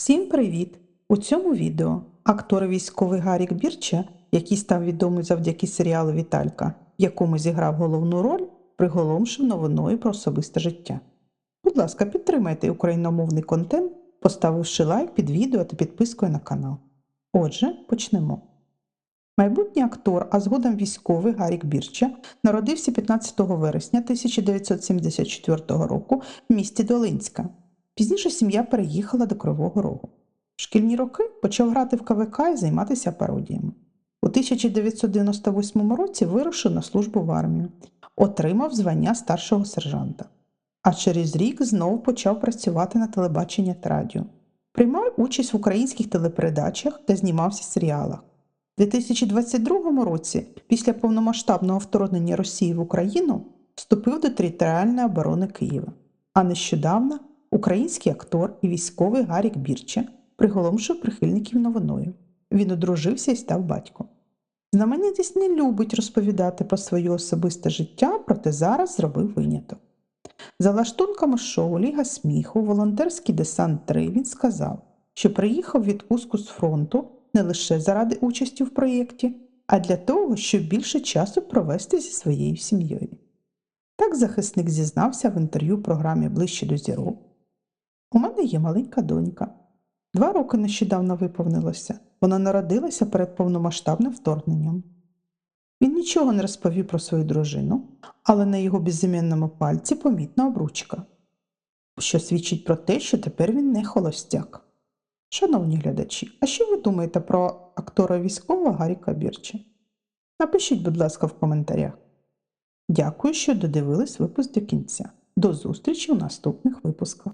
Всім привіт! У цьому відео актор військовий Гарік Бірча, який став відомий завдяки серіалу Віталька, в якому зіграв головну роль, приголомшив новиною про особисте життя. Будь ласка, підтримайте україномовний контент, поставивши лайк під відео та підпискою на канал. Отже, почнемо. Майбутній актор, а згодом військовий Гарік Бірча народився 15 вересня 1974 року в місті Долинська. Пізніше сім'я переїхала до Кривого Рогу. В шкільні роки почав грати в КВК і займатися пародіями. У 1998 році вирушив на службу в армію, отримав звання старшого сержанта. А через рік знов почав працювати на телебаченні та радіо. Приймав участь в українських телепередачах та знімався в серіалах. У 2022 році, після повномасштабного вторгнення Росії в Україну, вступив до територіальної оборони Києва. А нещодавно український актор і військовий Гарік Бірча приголомшив прихильників новиною. Він одружився і став батьком. Знаменитість не любить розповідати про своє особисте життя, проте зараз зробив виняток. За лаштунками шоу Ліга сміху, волонтерський десант 3 він сказав, що приїхав відпустку з фронту не лише заради участі в проєкті, а для того, щоб більше часу провести зі своєю сім'єю. Так захисник зізнався в інтерв'ю програмі Ближче до зірок. У мене є маленька донька. Два роки нещодавно виповнилося. Вона народилася перед повномасштабним вторгненням. Він нічого не розповів про свою дружину, але на його безіменному пальці помітна обручка, що свідчить про те, що тепер він не холостяк. Шановні глядачі, а що ви думаєте про актора військового Гаріка Бірча? Напишіть, будь ласка, в коментарях. Дякую, що додивились випуск до кінця. До зустрічі у наступних випусках.